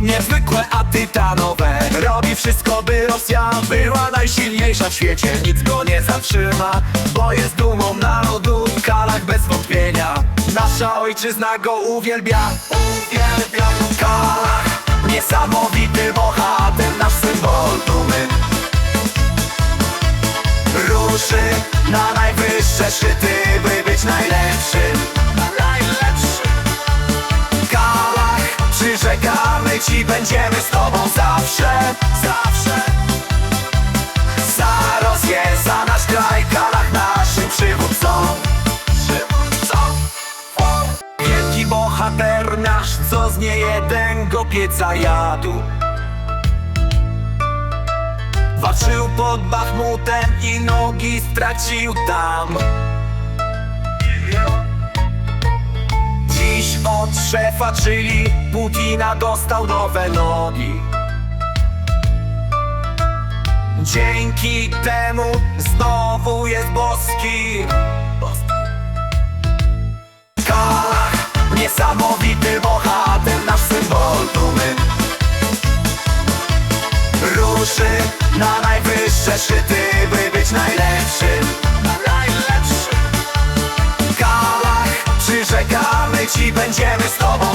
Niezwykłe, a tytanowe Robi wszystko, by Rosja była najsilniejsza w świecie. Nic go nie zatrzyma, bo jest dumą narodu Kalach bez wątpienia. Nasza ojczyzna go uwielbia. Uwielbia Kalach Niesamowity bohater, nasz symbol dumy. Ruszy na najwyższe szczyty, by ci, będziemy z tobą zawsze Zawsze. Za Rosję, za nasz kraj, Kalach naszym przywódcą. Przywódcą. Wielki bohater nasz, co z niejednego pieca jadł. Walczył pod Bachmutem i nogi stracił tam szefa, czyli Putina dostał nowe nogi. Dzięki temu znowu jest boski. Kalach, niesamowity bohater, nasz symbol dumy. Ruszy na najwyższe szczyty, by być najlepszym Najlepszym Kalach, przyrzekamy ci, będziemy z tobą